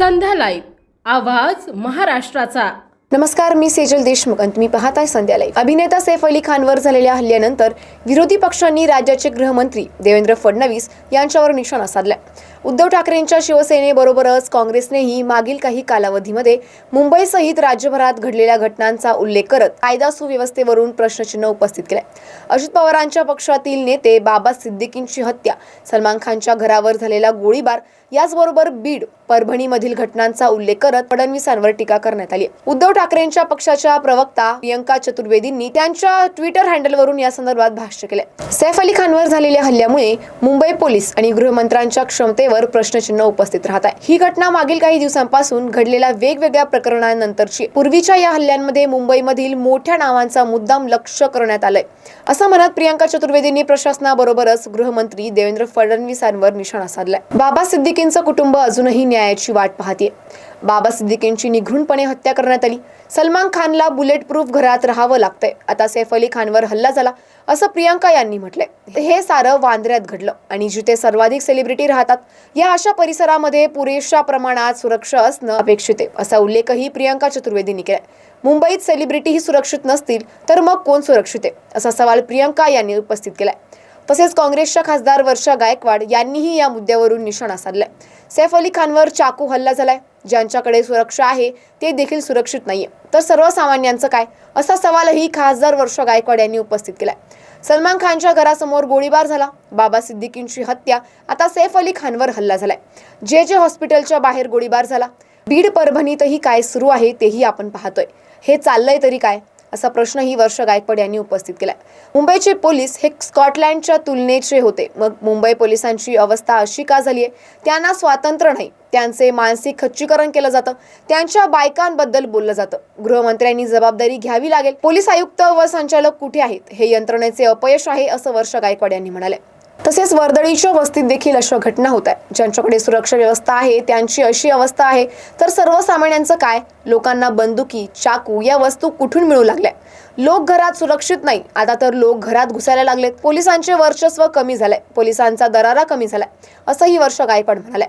Live. आवाज महाराष्ट्राचा. नमस्कार मी सेजल देशमुख आणि तुम्ही पाहताय संध्या लाईव्ह. अभिनेता सैफ अली खानवर झालेल्या हल्ल्यानंतर विरोधी पक्षांनी राज्याचे गृहमंत्री देवेंद्र फडणवीस यांच्यावर निशाणा साधला उद्धव ठाकरेंच्या शिवसेनेबरोबरच काँग्रेसनेही मागील काही कालावधीमध्ये मुंबईसहित राज्यभरात घडलेल्या घटनांचा उल्लेख करत कायदा सुव्यवस्थेवरून प्रश्नचिन्ह उपस्थित केले. अजित पवारांच्या पक्षातील नेते बाबा सिद्दीकींची हत्या सलमान खानच्या घरावर झालेला गोळीबार याचबरोबर बीड परभणीमधील घटनांचा उल्लेख करत फडणवीसांवर टीका करण्यात आली उद्धव ठाकरेंच्या पक्षाच्या प्रवक्ता प्रियंका चतुर्वेदींनी त्यांच्या ट्विटर हँडलवरून या संदर्भात भाष्य केले. सैफ अली खानवर झालेल्या हल्ल्यामुळे मुंबई पोलीस आणि गृहमंत्र्यांच्या क्षमते घटनेवर प्रश्नचिन्ह उपस्थित राहत आहे ही घटना मागील काही दिवसांपासून घडलेल्या वेगवेगळ्या प्रकरणांनंतरची पूर्वीच्या या हल्ल्यांमध्ये मुंबईमधील मोठ्या नावांचा मुद्दाम लक्ष करण्यात आलंय. असं म्हणत प्रियंका चतुर्वेदींनी प्रशासनाबरोबरच गृहमंत्री देवेंद्र फडणवीसांवर निशाणा साधलाय. बाबा सिद्दीकींचं कुटुंब अजूनही न्यायाची वाट पाहते बाबा सिद्दीकींची निघृणपणे हत्या करण्यात आली. सलमान खानला बुलेट प्रूफ घरात राहावं लागतंय. आता सैफ अली खानवर हल्ला झाला असं प्रियंका यांनी म्हटलंय. हे सारं वांद्र्यात घडलं आणि जिथे सर्वाधिक सेलिब्रिटी राहतात या अशा परिसरामध्ये पुरेशा प्रमाणात सुरक्षा असणं अपेक्षित आहे असा उल्लेखही प्रियंका चतुर्वेदींनी केलाय. मुंबईत सेलिब्रिटी ही सुरक्षित नसतील तर मग कोण सुरक्षित आहे असा सवाल प्रियंका यांनी उपस्थित केलाय. तसेच काँग्रेसच्या खासदार वर्षा गायकवाड यांनीही या मुद्द्यावरून निशाणा साधलाय. सैफ अली खानवर चाकू हल्ला झालाय. ज्यांच्याकडे सुरक्षा आहे ते देखील सुरक्षित नाहीये. तर सर्वसामान्यांचं काय? असा सवालही खासदार वर्षा गायकवाड यांनी उपस्थित केलाय. सलमान खानच्या घरासमोर गोळीबार झाला. बाबा सिद्दीकींची हत्या आता सैफ अली खानवर हल्ला झालाय. जे जे हॉस्पिटलच्या बाहेर गोळीबार झाला. बीड परभणीतही काय सुरू आहे तेही आपण पाहतोय. हे चाललंय तरी काय? असा प्रश्नही वर्ष गायकवाड यांनी उपस्थित केला मुंबईचे पोलीस हे स्कॉटलँडच्या तुलनेचे होते. मग मुंबई पोलिसांची अवस्था अशी का झाली आहे त्यांना स्वातंत्र्य नाही. त्यांचे मानसिक खच्चीकरण केलं जातं. त्यांच्या बायकांबद्दल बोललं जातं. गृहमंत्र्यांनी जबाबदारी घ्यावी लागेल. पोलीस आयुक्त व संचालक कुठे आहेत? हे यंत्रणेचे अपयश आहे असं वर्ष गायकवाड यांनी म्हणाले. तसेच वर्दळीच्या वस्तीत देखील अशा घटना होत आहेत. ज्यांच्याकडे सुरक्षा व्यवस्था आहे त्यांची अशी अवस्था आहे. तर सर्वसामान्यांचं काय? लोकांना बंदुकी चाकू या वस्तू कुठून मिळू लागल्या? लोक घरात सुरक्षित नाही. आता तर लोक घरात घुसायला लागलेत. पोलिसांचे वर्चस्व कमी झालंय. पोलिसांचा दरारा कमी झालाय. असंही वर्ष गायकवाड म्हणाले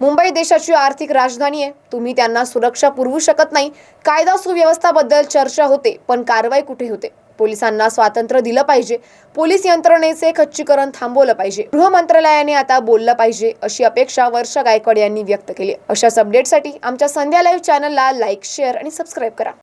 मुंबई देशाची आर्थिक राजधानी आहे. तुम्ही त्यांना सुरक्षा पुरवू शकत नाही. कायदा सुव्यवस्थाबद्दल चर्चा होते पण कारवाई कुठे होते? पोलिसांना स्वातंत्र्य दिलं पाहिजे. पोलीस यंत्रणेचे खच्चीकरण थांबवलं पाहिजे. गृह मंत्रालयाने आता बोललं पाहिजे अशी अपेक्षा वर्षा गायकवाड यांनी व्यक्त केली. अशाच अपडेटसाठी आमच्या संध्या लाईव्ह चॅनलला लाईक शेअर आणि सबस्क्राईब करा.